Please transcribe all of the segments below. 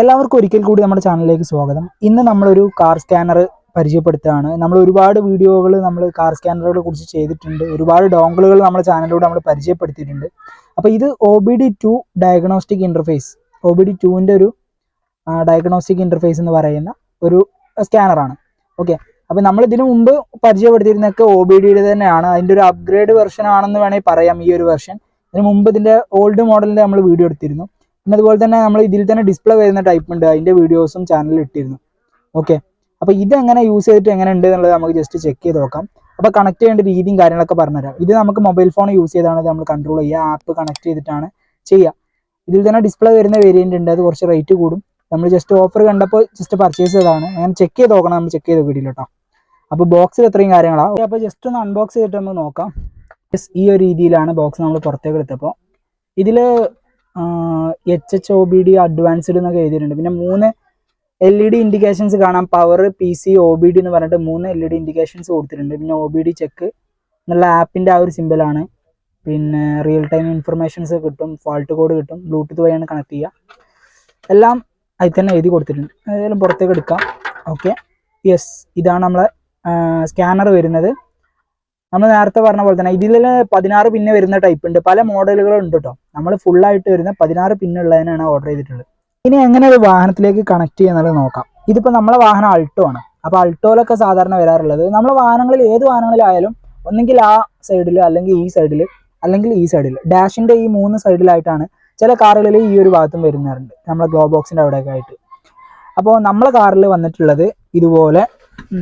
എല്ലാവർക്കും ഒരിക്കൽ കൂടി നമ്മുടെ ചാനലിലേക്ക് സ്വാഗതം. ഇന്ന് നമ്മളൊരു കാർ സ്കാനർ പരിചയപ്പെടുത്തുകയാണ്. നമ്മൾ ഒരുപാട് വീഡിയോകൾ നമ്മൾ കാർ സ്കാനറുകളെ കുറിച്ച് ചെയ്തിട്ടുണ്ട്. ഒരുപാട് ഡോങ്കിളുകൾ നമ്മുടെ ചാനലിലൂടെ നമ്മൾ പരിചയപ്പെടുത്തിയിട്ടുണ്ട്. അപ്പോൾ ഇത് O B D two diagnostic interface O B D ടുവിന്റെ ഒരു ഡയഗ്നോസ്റ്റിക് ഇന്റർഫേസ് എന്ന് പറയുന്ന ഒരു സ്കാനറാണ് ഓക്കെ അപ്പോൾ നമ്മൾ ഇതിനു മുമ്പ് പരിചയപ്പെടുത്തിയിരുന്നൊക്കെ ഒ ബി ഡിയുടെ തന്നെയാണ്. അതിന്റെ ഒരു അപ്ഗ്രേഡ് വെർഷൻ ആണെന്ന് വേണമെങ്കിൽ പറയാം ഈ ഒരു വെർഷൻ ഇതിന് മുമ്പ് ഇതിന്റെ ഓൾഡ് മോഡലിന്റെ നമ്മൾ വീഡിയോ എടുത്തിരുന്നു. പിന്നെ അതുപോലെ തന്നെ നമ്മൾ ഇതിൽ തന്നെ ഡിസ്പ്ലേ വരുന്ന ടൈപ്പ് ഉണ്ട്. അതിന്റെ വീഡിയോസും ചാനലിൽ ഇട്ടിരുന്നു. ഓക്കെ അപ്പോൾ ഇത് എങ്ങനെ യൂസ് ചെയ്തിട്ട് എങ്ങനെ ഉണ്ട് എന്നുള്ളത് നമുക്ക് ജസ്റ്റ് ചെക്ക് ചെയ്ത് നോക്കാം. അപ്പോൾ കണക്ട് ചെയ്യേണ്ട രീതിയും കാര്യങ്ങളൊക്കെ പറഞ്ഞുതരാം. ഇത് നമുക്ക് മൊബൈൽ ഫോൺ യൂസ് ചെയ്താണ് നമ്മൾ കൺട്രോൾ ചെയ്യുക. ആപ്പ് കണക്ട് ചെയ്തിട്ടാണ് ചെയ്യുക. ഇതിൽ തന്നെ ഡിസ്പ്ലേ വരുന്ന വേരിയന്റ് ഉണ്ട്. അത് കുറച്ച് റേറ്റ് കൂടും. നമ്മൾ ജസ്റ്റ് ഓഫർ കണ്ടപ്പോൾ ജസ്റ്റ് പർച്ചേസ് ചെയ്തതാണ്. അങ്ങനെ ചെക്ക് ചെയ്ത് നോക്കണം. നമ്മൾ ചെക്ക് ചെയ്ത് വീഡിയോ കേട്ടോ അപ്പോൾ ബോക്സിൽ എത്രയും കാര്യങ്ങളാണ് അപ്പോൾ ജസ്റ്റ് ഒന്ന് അൺബോക്സ് ചെയ്തിട്ട് നമുക്ക് നോക്കാം. ഈ ഒരു രീതിയിലാണ് ബോക്സ് നമ്മൾ പുറത്തേക്ക് എടുത്തപ്പോൾ. ഇതിൽ H H O B D advanced എന്നൊക്കെ എഴുതിയിട്ടുണ്ട്. പിന്നെ മൂന്ന് എൽ ഇ ഡി ഇൻഡിക്കേഷൻസ് കാണാം. Power P C O B D എന്ന് പറഞ്ഞിട്ട് മൂന്ന് എൽ ഇ ഡി ഇൻഡിക്കേഷൻസ് കൊടുത്തിട്ടുണ്ട്. പിന്നെ ഒ ബി ഡി ചെക്ക് എന്നുള്ള ആപ്പിന്റെ ആ ഒരു സിമ്പിളാണ് പിന്നെ റിയൽ ടൈം ഇൻഫർമേഷൻസ് കിട്ടും ഫോൾട്ട് കോഡ് കിട്ടും ബ്ലൂടൂത്ത് വഴിയാണ് കണക്ട് ചെയ്യുക. എല്ലാം അതിൽ തന്നെ എഴുതി കൊടുത്തിട്ടുണ്ട്. ഏതായാലും പുറത്തേക്ക് എടുക്കാം. ഓക്കെ യെസ് ഇതാണ് നമ്മളെ സ്കാനർ വരുന്നത്. നമ്മൾ നേരത്തെ പറഞ്ഞ പോലെ തന്നെ ഇതിൽ പതിനാറ് പിന്നെ വരുന്ന ടൈപ്പ് ഉണ്ട്. പല മോഡലുകളും ഉണ്ട് കേട്ടോ നമ്മൾ ഫുള്ളായിട്ട് വരുന്ന പതിനാറ് പിന്നുള്ളതിനാണ് ഓർഡർ ചെയ്തിട്ടുള്ളത്. ഇനി എങ്ങനെ ഒരു വാഹനത്തിലേക്ക് കണക്ട് ചെയ്യുന്നത് നോക്കാം. ഇതിപ്പോൾ നമ്മളെ വാഹനം അൾട്ടോ ആണ്. അപ്പോൾ അൾട്ടോയിലൊക്കെ സാധാരണ വരാറുള്ളത്. നമ്മളെ വാഹനങ്ങളിൽ ഏത് വാഹനങ്ങളിലായാലും ഒന്നെങ്കിൽ ആ സൈഡിൽ അല്ലെങ്കിൽ ഈ സൈഡിൽ അല്ലെങ്കിൽ ഈ സൈഡിൽ ഡാഷിന്റെ ഈ മൂന്ന് സൈഡിലായിട്ടാണ് ചില കാറുകളിൽ ഈ ഒരു ഭാഗത്തും വരുന്നുണ്ട് നമ്മളെ ഗ്ലോ ബോക്സിന്റെ അവിടെയൊക്കെ ആയിട്ട്. അപ്പോൾ നമ്മളെ കാറിൽ വന്നിട്ടുള്ളത് ഇതുപോലെ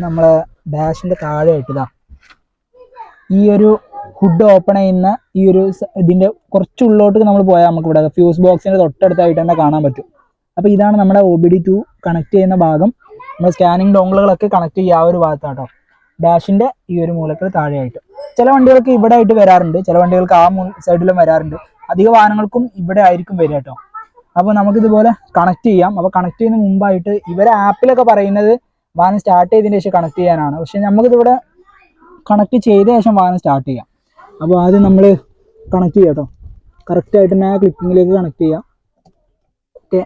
നമ്മളെ ഡാഷിന്റെ താഴെയായിട്ട് ഇതാ. ഈ ഒരു ഹുഡ് ഓപ്പൺ ചെയ്യുന്ന ഈ ഒരു ഇതിന്റെ കുറച്ച് നമ്മൾ പോയാൽ നമുക്ക് ഇവിടെ ഫ്യൂസ് ബോക്സിന്റെ തൊട്ടടുത്തായിട്ട് തന്നെ കാണാൻ പറ്റും. അപ്പോൾ ഇതാണ് നമ്മുടെ O B D two connect ചെയ്യുന്ന ഭാഗം. നമ്മൾ സ്കാനിങ് ഡോങ്കിളുകളൊക്കെ കണക്ട് ചെയ്യുക ആ ഒരു ഭാഗത്താട്ടോ. ഡാഷിന്റെ ഈ ഒരു മൂലക്ക് താഴെയായിട്ട്. ചില വണ്ടികൾക്ക് ഇവിടെ ആയിട്ട് വരാറുണ്ട്. ചില വണ്ടികൾക്ക് ആ സൈഡിലും വരാറുണ്ട്. അധിക വാഹനങ്ങൾക്കും ഇവിടെ ആയിരിക്കും വരിക കേട്ടോ അപ്പോൾ നമുക്കിതുപോലെ കണക്ട് ചെയ്യാം. അപ്പോൾ കണക്ട് ചെയ്യുന്ന മുമ്പായിട്ട് ഇവരെ ആപ്പിലൊക്കെ പറയുന്നത് വാഹനം സ്റ്റാർട്ട് ചെയ്തതിന് ശേഷം കണക്ട് ചെയ്യാനാണ്. പക്ഷെ നമുക്കിതിവിടെ കണക്ട് ചെയ്ത ശേഷം വാഹനം സ്റ്റാർട്ട് ചെയ്യാം. അപ്പോൾ ആദ്യം നമ്മൾ കണക്ട് ചെയ്യാം കേട്ടോ കറക്റ്റായിട്ട് തന്നെ ക്ലിപ്പിങ്ങിലേക്ക് കണക്ട് ചെയ്യാം. ഓക്കെ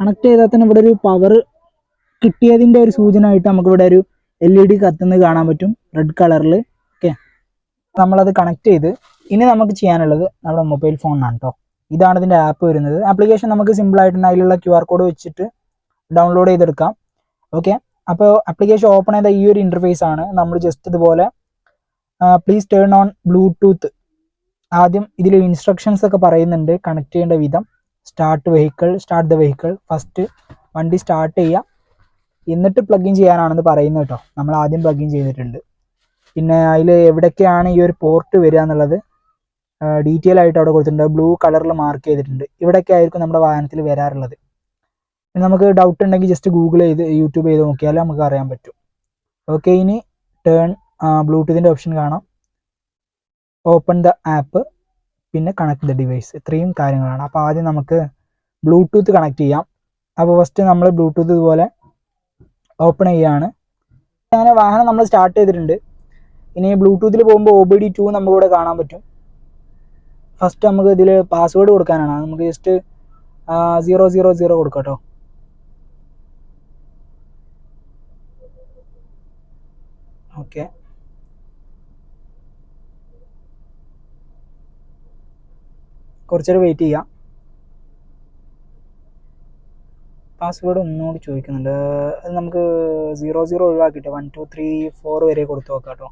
കണക്ട് ചെയ്താൽ തന്നെ ഇവിടെ ഒരു പവർ കിട്ടിയതിന്റെ ഒരു സൂചന ആയിട്ട് നമുക്കിവിടെ ഒരു എൽ ഇ ഡി കത്തുന്നത് കാണാൻ പറ്റും. റെഡ് കളറിൽ ഓക്കെ നമ്മളത് കണക്ട് ചെയ്ത് ഇനി നമുക്ക് ചെയ്യാനുള്ളത് നമ്മുടെ മൊബൈൽ ഫോണിനാണ് കേട്ടോ ഇതാണ് ഇതിന്റെ ആപ്പ് വരുന്നത്. ആപ്ലിക്കേഷൻ നമുക്ക് തന്നെ അതിലുള്ള ക്യു ആർ കോഡ് വെച്ചിട്ട് ഡൗൺലോഡ് ചെയ്തെടുക്കാം. ഓക്കെ അപ്പോൾ ആപ്ലിക്കേഷൻ ഓപ്പൺ ചെയ്ത ഈ ഒരു ഇന്റർഫേസ് ആണ്. നമ്മൾ ജസ്റ്റ് ഇതുപോലെ പ്ലീസ് ടേൺ ഓൺ ബ്ലൂടൂത്ത് ആദ്യം ഇതിൽ ഇൻസ്ട്രക്ഷൻസ് ഒക്കെ പറയുന്നുണ്ട്. കണക്ട് ചെയ്യേണ്ട വിധം. Start vehicle start the vehicle first വണ്ടി സ്റ്റാർട്ട് ചെയ്യുക എന്നിട്ട് പ്ലഗിൻ ചെയ്യാനാണെന്ന് പറയുന്നത് കേട്ടോ. നമ്മൾ ആദ്യം പ്ലഗിൻ ചെയ്തിട്ടുണ്ട്. പിന്നെ അതിൽ എവിടേക്കാണ് ഈ ഒരു പോർട്ട് വരിക എന്നുള്ളത് ഡീറ്റെയിൽ ആയിട്ട് അവിടെ കൊടുത്തിട്ടുണ്ട്. ബ്ലൂ കളറിൽ മാർക്ക് ചെയ്തിട്ടുണ്ട്. ഇവിടെയൊക്കെ ആയിരിക്കും നമ്മുടെ വാഹനത്തിൽ വരാറുള്ളത്. നമുക്ക് ഡൗട്ട് ഉണ്ടെങ്കിൽ ജസ്റ്റ് ഗൂഗിൾ ചെയ്ത് യൂട്യൂബ് ചെയ്ത് നോക്കിയാലേ നമുക്ക് അറിയാൻ പറ്റും. ഓക്കെ ഇനി ടേൺ ബ്ലൂടൂത്തിന്റെ ഓപ്ഷൻ കാണാം. ഓപ്പൺ ദ ആപ്പ് പിന്നെ കണക്ട് ദ ഡിവൈസ് ഇത്രയും കാര്യങ്ങളാണ്. അപ്പോൾ ആദ്യം നമുക്ക് ബ്ലൂടൂത്ത് കണക്ട് ചെയ്യാം. അപ്പോൾ ഫസ്റ്റ് നമ്മൾ ബ്ലൂടൂത്ത് ഇതുപോലെ ഓപ്പൺ ചെയ്യുകയാണ് അങ്ങനെ വാഹനം നമ്മൾ സ്റ്റാർട്ട് ചെയ്തിട്ടുണ്ട്. ഇനി ബ്ലൂടൂത്തിൽ പോകുമ്പോൾ ഒ ബി ഡി ടു നമുക്കിവിടെ കാണാൻ പറ്റും. ഫസ്റ്റ് നമുക്ക് ഇതിൽ പാസ്വേഡ് കൊടുക്കാനാണ്. നമുക്ക് ജസ്റ്റ് സീറോ സീറോ സീറോ കൊടുക്കാം കേട്ടോ. ഓക്കെ. കുറച്ചേരം വെയിറ്റ് ചെയ്യാം. പാസ്വേഡ് ഒന്നുകൂടി ചോദിക്കുന്നുണ്ട്. അത് നമുക്ക് സീറോ സീറോ ഒഴിവാക്കിയിട്ട് വൺ ടു ത്രീ ഫോർ വരെ കൊടുത്തു നോക്കാം കേട്ടോ.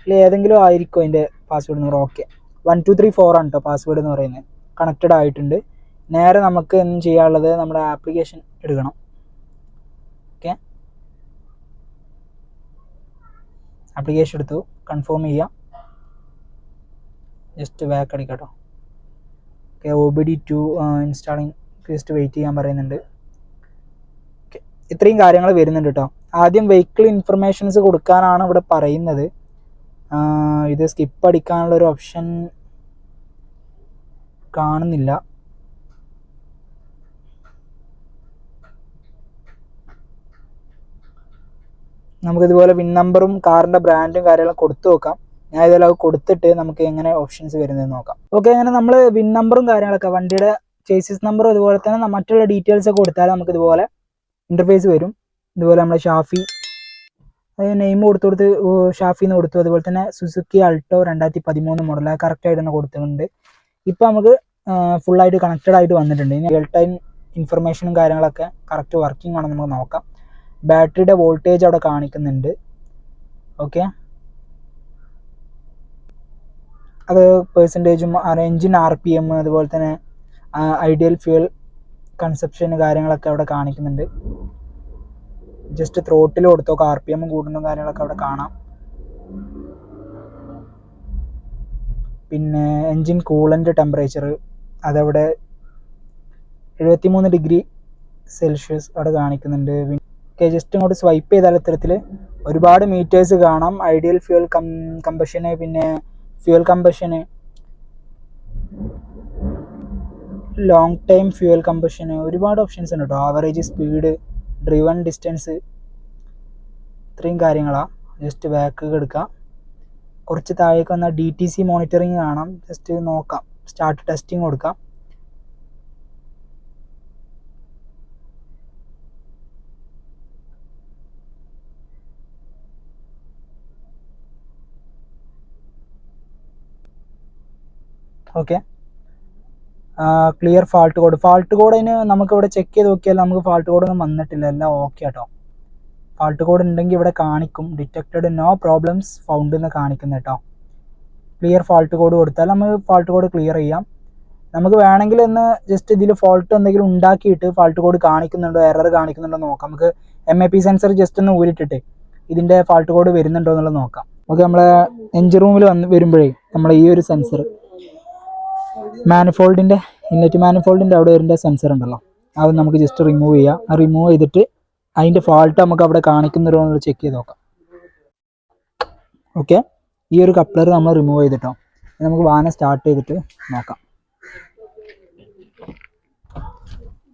അല്ലെ ഏതെങ്കിലും ആയിരിക്കും അതിന്റെ പാസ്വേഡ് എന്ന് okay one two three four ആണ് കേട്ടോ പാസ്വേഡ് എന്ന് പറയുന്നത്. കണക്റ്റഡ് ആയിട്ടുണ്ട്. നേരെ നമുക്ക് എന്തും ചെയ്യാനുള്ളത്? നമ്മുടെ ആപ്ലിക്കേഷൻ എടുക്കണം. ഓക്കെ ആപ്ലിക്കേഷൻ എടുത്തു. കൺഫേം ചെയ്യാം. ജസ്റ്റ് ബാക്ക് അടിക്കാം കേട്ടോ. Okay O B D two installing just wait ചെയ്യാൻ പറയുന്നുണ്ട്. ഓക്കെ ഇത്രയും കാര്യങ്ങൾ വരുന്നുണ്ട് കേട്ടോ. ആദ്യം വെഹിക്കിൾ ഇൻഫർമേഷൻസ് കൊടുക്കാനാണ് ഇവിടെ പറയുന്നത്. ഇത് സ്കിപ്പ് അടിക്കാനുള്ള ഒരു ഓപ്ഷൻ കാണുന്നില്ല. നമുക്കിതുപോലെ വിൻ നമ്പറും കാറിന്റെ ബ്രാൻഡും കാര്യങ്ങളും കൊടുത്തു നോക്കാം. ഞാൻ ഇതെല്ലാം കൊടുത്തിട്ട് നമുക്ക് എങ്ങനെ ഓപ്ഷൻസ് വരുന്നത് നോക്കാം. ഓക്കെ അങ്ങനെ നമ്മൾ വിൻ നമ്പറും കാര്യങ്ങളൊക്കെ വണ്ടിയുടെ ചേസിസ് നമ്പറും അതുപോലെ തന്നെ മറ്റുള്ള ഡീറ്റെയിൽസ് ഒക്കെ കൊടുത്താൽ നമുക്ക് ഇതുപോലെ ഇന്റർഫേസ് വരും. ഇതുപോലെ നമ്മൾ ഷാഫി നെയിം കൊടുത്തു കൊടുത്ത് ഷാഫി എന്ന് കൊടുത്തു. അതുപോലെ തന്നെ സുസുക്കി അൾട്ടോ രണ്ടായിരത്തി പതിമൂന്ന് മോഡൽ കറക്റ്റായിട്ട് തന്നെ കൊടുത്തിട്ടുണ്ട്. ഇപ്പോൾ നമുക്ക് ഫുള്ളായിട്ട് കണക്റ്റഡ് ആയിട്ട് വന്നിട്ടുണ്ട്. ഇനി റിയൽ ടൈം ഇൻഫർമേഷനും കാര്യങ്ങളൊക്കെ കറക്റ്റ് വർക്കിംഗ് ആണെന്ന് നമുക്ക് നോക്കാം. ബാറ്ററിയുടെ വോൾട്ടേജ് അവിടെ കാണിക്കുന്നുണ്ട്. ഓക്കെ അത് പേഴ്സന്റേജും എഞ്ചിൻ ആർ പി എം അതുപോലെ തന്നെ ഐഡിയൽ ഫ്യൂൽ കൺസെപ്ഷൻ കാര്യങ്ങളൊക്കെ അവിടെ കാണിക്കുന്നുണ്ട്. ജസ്റ്റ് ത്രോട്ടിൽ കൊടുത്തൊക്കെ ആർ പി എം കൂടുന്ന കാര്യങ്ങളൊക്കെ അവിടെ കാണാം. പിന്നെ എൻജിൻ കൂളന്റ് ടെമ്പറേച്ചർ അതവിടെ എഴുപത്തിമൂന്ന് ഡിഗ്രി സെൽഷ്യസ് അവിടെ കാണിക്കുന്നുണ്ട്. ഓക്കെ ജസ്റ്റ് ഇങ്ങോട്ട് സ്വൈപ്പ് ചെയ്താൽ ഇത്തരത്തിൽ ഒരുപാട് മീറ്റേഴ്സ് കാണാം. ഐഡിയൽ ഫ്യൂൽ കം കമ്പഷന് പിന്നെ ഫ്യൂൽ കമ്പഷന് ലോങ് ടൈം ഫ്യൂൽ കമ്പഷന് ഒരുപാട് ഓപ്ഷൻസ് ഉണ്ട് കേട്ടോ ആവറേജ് സ്പീഡ് ഡ്രിവൺ ഡിസ്റ്റൻസ് ഇത്രയും കാര്യങ്ങളാണ് ജസ്റ്റ് ബാക്ക് എടുക്കാം. കുറച്ച് താഴേക്ക് വന്നാൽ ഡി ടി സി മോണിറ്ററിങ് കാണാം. ജസ്റ്റ് നോക്കാം. സ്റ്റാർട്ട് ടെസ്റ്റിംഗ് കൊടുക്കാം. Okay clear fault code fault കോഡിന് നമുക്ക് ഇവിടെ ചെക്ക് ചെയ്ത് നോക്കിയാൽ നമുക്ക് ഫാൾട്ട് കോഡൊന്നും വന്നിട്ടില്ല. എല്ലാം ഓക്കെ കേട്ടോ ഫാൾട്ട് കോഡ് ഉണ്ടെങ്കിൽ ഇവിടെ കാണിക്കും. ഡിറ്റക്റ്റഡ് നോ പ്രോബ്ലംസ് ഫൗണ്ട് എന്ന് കാണിക്കുന്നു കേട്ടോ. ക്ലിയർ ഫാൾട്ട് കോഡ് കൊടുത്താൽ നമുക്ക് ഫാൾട്ട് കോഡ് ക്ലിയർ ചെയ്യാം. നമുക്ക് വേണമെങ്കിൽ ഒന്ന് ജസ്റ്റ് ഇതിൽ ഫോൾട്ട് എന്തെങ്കിലും ഉണ്ടാക്കിയിട്ട് ഫാൾട്ട് കോഡ് കാണിക്കുന്നുണ്ടോ എറർ കാണിക്കുന്നുണ്ടോ നോക്കാം. നമുക്ക് M A P sensor just ഒന്ന് ഊരിട്ടിട്ട് ഇതിന്റെ ഫാൾട്ട് കോഡ് വരുന്നുണ്ടോ എന്നുള്ളത് നോക്കാം. ഓക്കെ നമ്മളെ എഞ്ചിൻ റൂമിൽ വന്ന് വരുമ്പോഴേ നമ്മളെ ഈ ഒരു സെൻസർ മാനിഫോൾഡിന്റെ ഇന്നറ്റ് മാനിഫോൾഡിന്റെ അവിടെ വരുന്ന സെൻസർ ഉണ്ടല്ലോ. അത് നമുക്ക് ജസ്റ്റ് റിമൂവ് ചെയ്യാം. ആ റിമൂവ് ചെയ്തിട്ട് അതിന്റെ ഫോൾട്ട് നമുക്ക് അവിടെ എന്നുള്ളത് ചെക്ക് ചെയ്ത് നോക്കാം. ഓക്കെ ഈ ഒരു കപ്ലർ നമ്മൾ റിമൂവ് ചെയ്തിട്ടോ? നമുക്ക് വാന സ്റ്റാർട്ട് ചെയ്തിട്ട് നോക്കാം.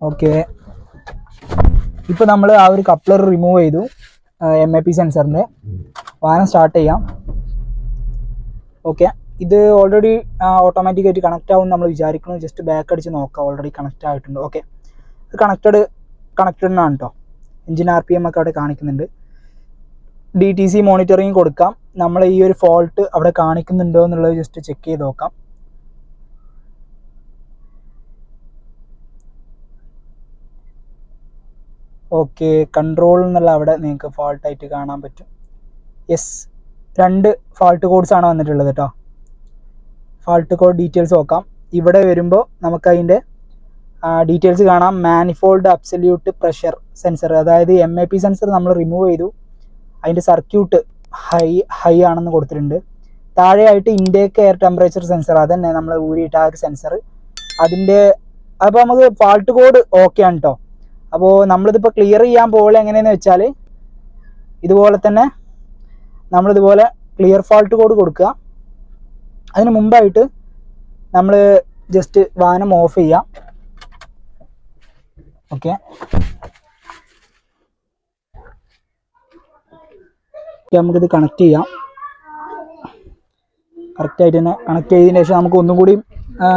ഓക്കെ ഇപ്പോൾ നമ്മൾ ആ ഒരു കപ്ലർ റിമൂവ് ചെയ്തു. എം എ പി സെൻസറിന്റെ വാഹനം സ്റ്റാർട്ട് ചെയ്യാം. ഓക്കെ ഇത് ഓൾറെഡി ഓട്ടോമാറ്റിക് ആയിട്ട് കണക്റ്റ് ആവും നമ്മൾ വിചാരിക്കുന്നു. ജസ്റ്റ് ബാക്ക് അടിച്ച് നോക്കാം. ഓൾറെഡി കണക്റ്റ് ആയിട്ടുണ്ട്. ഓക്കെ ഇത് കണക്റ്റഡ് കണക്റ്റഡ് ആണ് കേട്ടോ എഞ്ചിൻ ആർ പി എം ഒക്കെ അവിടെ കാണിക്കുന്നുണ്ട്. ഡി ടി സി മോണിറ്ററിങ് കൊടുക്കാം. നമ്മൾ ഈ ഒരു ഫോൾട്ട് അവിടെ കാണിക്കുന്നുണ്ടോ എന്നുള്ളത് ജസ്റ്റ് ചെക്ക് ചെയ്ത് നോക്കാം. ഓക്കെ കൺട്രോൾ എന്നുള്ള അവിടെ നിങ്ങൾക്ക് ഫോൾട്ടായിട്ട് കാണാൻ പറ്റും. യെസ് രണ്ട് ഫോൾട്ട് കോഡ്സ് ആണ് വന്നിട്ടുള്ളത് കേട്ടോ ഫാൾട്ട് കോഡ് ഡീറ്റെയിൽസ് നോക്കാം. ഇവിടെ വരുമ്പോൾ നമുക്ക് അതിന്റെ ഡീറ്റെയിൽസ് കാണാം. മാനിഫോൾഡ് അബ്സല്യൂട്ട് പ്രഷർ സെൻസർ അതായത് എം എ പി സെൻസർ നമ്മൾ റിമൂവ് ചെയ്തു. അതിന്റെ സർക്യൂട്ട് ഹൈ ഹൈ ആണെന്ന് കൊടുത്തിട്ടുണ്ട്. താഴെയായിട്ട് ഇൻടേക്ക് എയർ ടെമ്പറേച്ചർ സെൻസർ അതന്നെ നമ്മൾ ഊരിയിട്ട് ആ ഒരു സെൻസർ അതിന്റെ അപ്പോൾ നമുക്ക് ഫാൾട്ട് കോഡ് ഓക്കെ ആണ് കേട്ടോ അപ്പോൾ നമ്മളിതിപ്പോൾ ക്ലിയർ ചെയ്യാൻ പോലെ എങ്ങനെയെന്ന് വെച്ചാൽ ഇതുപോലെ തന്നെ നമ്മളിതുപോലെ ക്ലിയർ ഫാൾട്ട് കോഡ് കൊടുക്കുക. അതിന് മുമ്പായിട്ട് നമ്മൾ ജസ്റ്റ് വാഹനം ഓഫ് ചെയ്യാം. ഓക്കെ നമുക്കിത് കണക്ട് ചെയ്യാം. കറക്റ്റായിട്ട് തന്നെ കണക്ട് ചെയ്തതിന് ശേഷം നമുക്ക് ഒന്നും കൂടി ആ,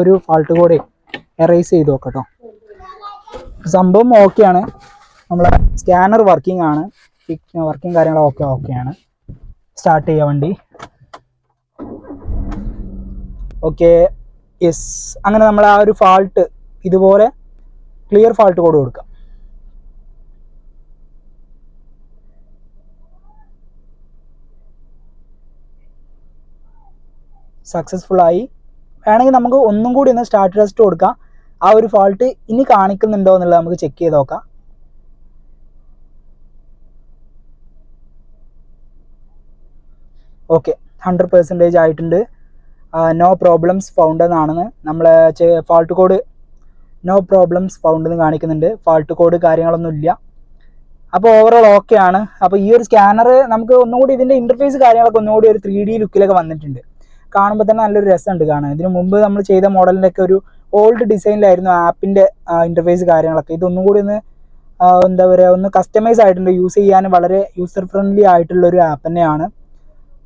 ഒരു ഫാൾട്ട് കോഡ് എറേസ് ചെയ്ത് നോക്കാം കേട്ടോ സംഭവം ഓക്കെയാണ് നമ്മളെ സ്കാനർ വർക്കിംഗ് ആണ്. വർക്കിംഗ് കാര്യങ്ങളൊക്കെ ഓക്കെയാണ് സ്റ്റാർട്ട് ചെയ്യാൻ വണ്ടി. ഓക്കെ യെസ് അങ്ങനെ നമ്മൾ ആ ഒരു ഫാൾട്ട് ഇതുപോലെ ക്ലിയർ ഫാൾട്ട് കോഡ് കൊടുക്കാം. സക്സസ്ഫുൾ ആയി. വേണമെങ്കിൽ നമുക്ക് ഒന്നും കൂടി ഒന്ന് സ്റ്റാർട്ട് ടെസ്റ്റ് കൊടുക്കാം. ആ ഒരു ഫാൾട്ട് ഇനി കാണിക്കുന്നുണ്ടോ എന്നുള്ളത് നമുക്ക് ചെക്ക് ചെയ്ത് നോക്കാം. ഓക്കെ ഹൺഡ്രഡ് പെർസെന്റേജ് ആയിട്ടുണ്ട്. നോ പ്രോബ്ലംസ് ഫൗണ്ട് എന്നാണെന്ന് നമ്മൾ fault code no problems found എന്ന് കാണിക്കുന്നുണ്ട്. ഫാൾട്ട് കോഡ് കാര്യങ്ങളൊന്നും ഇല്ല. അപ്പോൾ ഓവറോൾ ഓക്കെ ആണ്. അപ്പോൾ ഈ ഒരു സ്കാനർ നമുക്ക് ഒന്നുകൂടി ഇതിന്റെ ഇന്റർഫേസ് കാര്യങ്ങളൊക്കെ ഒന്നുകൂടി ഒരു ത്രീ ഡി ലുക്കിലൊക്കെ വന്നിട്ടുണ്ട്. കാണുമ്പോൾ തന്നെ നല്ലൊരു രസമുണ്ട് കാണാൻ. ഇതിനു മുമ്പ് നമ്മൾ ചെയ്ത മോഡലിന്റെ ഒക്കെ ഒരു ഓൾഡ് ഡിസൈനിലായിരുന്നു ആപ്പിന്റെ ഇന്റർഫേസ് കാര്യങ്ങളൊക്കെ. ഇതൊന്നും കൂടി ഒന്ന് എന്താ പറയുക ഒന്ന് കസ്റ്റമൈസ് ആയിട്ടുണ്ട്. യൂസ് ചെയ്യാൻ വളരെ യൂസർ ഫ്രണ്ട്ലി ആയിട്ടുള്ള ഒരു ആപ്പ് തന്നെയാണ്.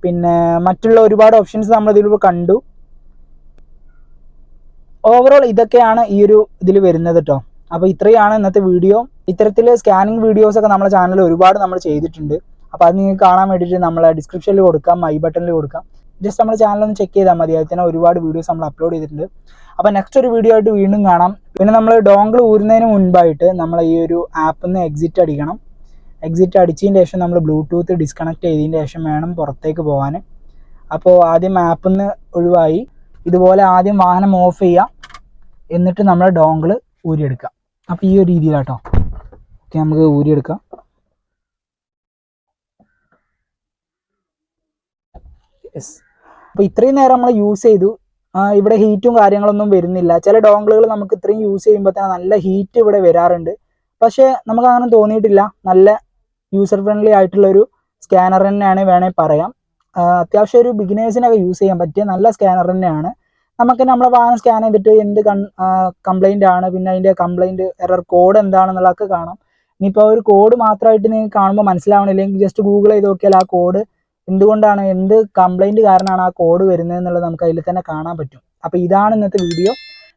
പിന്നെ മറ്റുള്ള ഒരുപാട് ഓപ്ഷൻസ് നമ്മൾ ഇതിലൂടെ കണ്ടു. ഓവറോൾ ഇതൊക്കെയാണ് ഈ ഒരു ഇതിൽ വരുന്നത് കേട്ടോ അപ്പോൾ ഇത്രയാണ് ഇന്നത്തെ വീഡിയോ ഇത്തരത്തിൽ സ്കാനിങ് വീഡിയോസ് ഒക്കെ നമ്മുടെ ചാനലിൽ ഒരുപാട് നമ്മൾ ചെയ്തിട്ടുണ്ട്. അപ്പോൾ അത് നിങ്ങൾക്ക് കാണാൻ വേണ്ടിയിട്ട് നമ്മളെ ഡിസ്ക്രിപ്ഷനിൽ കൊടുക്കാം മൈ ബട്ടണിൽ കൊടുക്കാം. ജസ്റ്റ് നമ്മുടെ ചാനൽ ഒന്ന് ചെക്ക് ചെയ്താൽ മതി. അതിൽ തന്നെ ഒരുപാട് വീഡിയോസ് നമ്മൾ അപ്ലോഡ് ചെയ്തിട്ടുണ്ട്. അപ്പോൾ നെക്സ്റ്റ് ഒരു വീഡിയോ ആയിട്ട് വീണ്ടും കാണാം. പിന്നെ നമ്മൾ ഡോങ്കിൾ ഊരുന്നതിന് മുൻപായിട്ട് നമ്മൾ ഈ ഒരു ആപ്പിൽ നിന്ന് എക്സിറ്റ് അടിക്കണം. എക്സിറ്റ് അടിച്ചതിന് ശേഷം നമ്മൾ ബ്ലൂടൂത്ത് ഡിസ്കണക്ട് ചെയ്തതിന് ശേഷം വേണം പുറത്തേക്ക് പോകാൻ. അപ്പോൾ ആദ്യം ആപ്പിൽ നിന്ന് ഒഴിവായി. ഇതുപോലെ ആദ്യം വാഹനം ഓഫ് ചെയ്യുക. എന്നിട്ട് നമ്മൾ ഡോങ്കിൾ ഊരിയെടുക്കുക. അപ്പോൾ ഈ ഒരു രീതിയിലാട്ടോ. ഓക്കെ നമുക്ക് ഊരിയെടുക്കാം. യെസ് അപ്പോൾ ഇത്രയും നേരം നമ്മൾ യൂസ് ചെയ്തു. ഇവിടെ ഹീറ്റും കാര്യങ്ങളൊന്നും വരുന്നില്ല. ചില ഡോങ്കിളുകൾ നമുക്ക് ഇത്രയും യൂസ് ചെയ്യുമ്പോൾ തന്നെ നല്ല ഹീറ്റ് ഇവിടെ വരാറുണ്ട്. പക്ഷേ നമുക്ക് അങ്ങനെ തോന്നിയിട്ടില്ല. നല്ല യൂസർ ഫ്രണ്ട്ലി ആയിട്ടുള്ള ഒരു സ്കാനർ തന്നെയാണ് വേണമെങ്കിൽ പറയാം. അത്യാവശ്യം ഒരു ബിഗിനേഴ്സിനൊക്കെ യൂസ് ചെയ്യാൻ പറ്റിയ നല്ല സ്കാനർ തന്നെയാണ്. നമുക്ക് നമ്മളെ വാഹനം സ്കാൻ ചെയ്തിട്ട് എന്ത് കംപ്ലൈന്റ് ആണ് പിന്നെ അതിന്റെ കംപ്ലൈന്റ് എറർ കോഡ് എന്താണെന്നുള്ളതൊക്കെ കാണാം. ഇനിയിപ്പോൾ ഒരു കോഡ് മാത്രമായിട്ട് നിങ്ങൾക്ക് കാണുമ്പോൾ മനസ്സിലാവണില്ലെങ്കിൽ ജസ്റ്റ് ഗൂഗിൾ ചെയ്ത് നോക്കിയാൽ ആ കോഡ് എന്തുകൊണ്ടാണ് എന്ത് കംപ്ലൈന്റ് കാരണമാണ് ആ കോഡ് വരുന്നത് എന്നുള്ളത് നമുക്ക് അതിൽ തന്നെ കാണാൻ പറ്റും. അപ്പോൾ ഇതാണ് ഇന്നത്തെ വീഡിയോ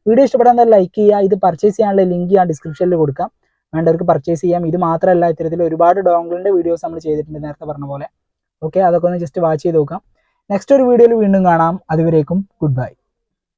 വീഡിയോ ഇഷ്ടപ്പെടാൻ ലൈക്ക് ചെയ്യുക. ഇത് പർച്ചേസ് ചെയ്യാനുള്ള ലിങ്ക് ഞാൻ ഡിസ്ക്രിപ്ഷനിൽ കൊടുക്കാം. വേണ്ടവർക്ക് പർച്ചേസ് ചെയ്യാം. ഇത് മാത്രമല്ല ഇത്തരത്തിൽ ഒരുപാട് ഡോങ്കിളിന്റെ വീഡിയോസ് നമ്മൾ ചെയ്തിട്ടുണ്ട് നേരത്തെ പറഞ്ഞ പോലെ. ഓക്കെ അതൊക്കെ ഒന്ന് ജസ്റ്റ് വാച്ച് ചെയ്ത് നോക്കാം. നെക്സ്റ്റ് ഒരു വീഡിയോയിൽ വീണ്ടും കാണാം. അതുവരേക്കും ഗുഡ് ബൈ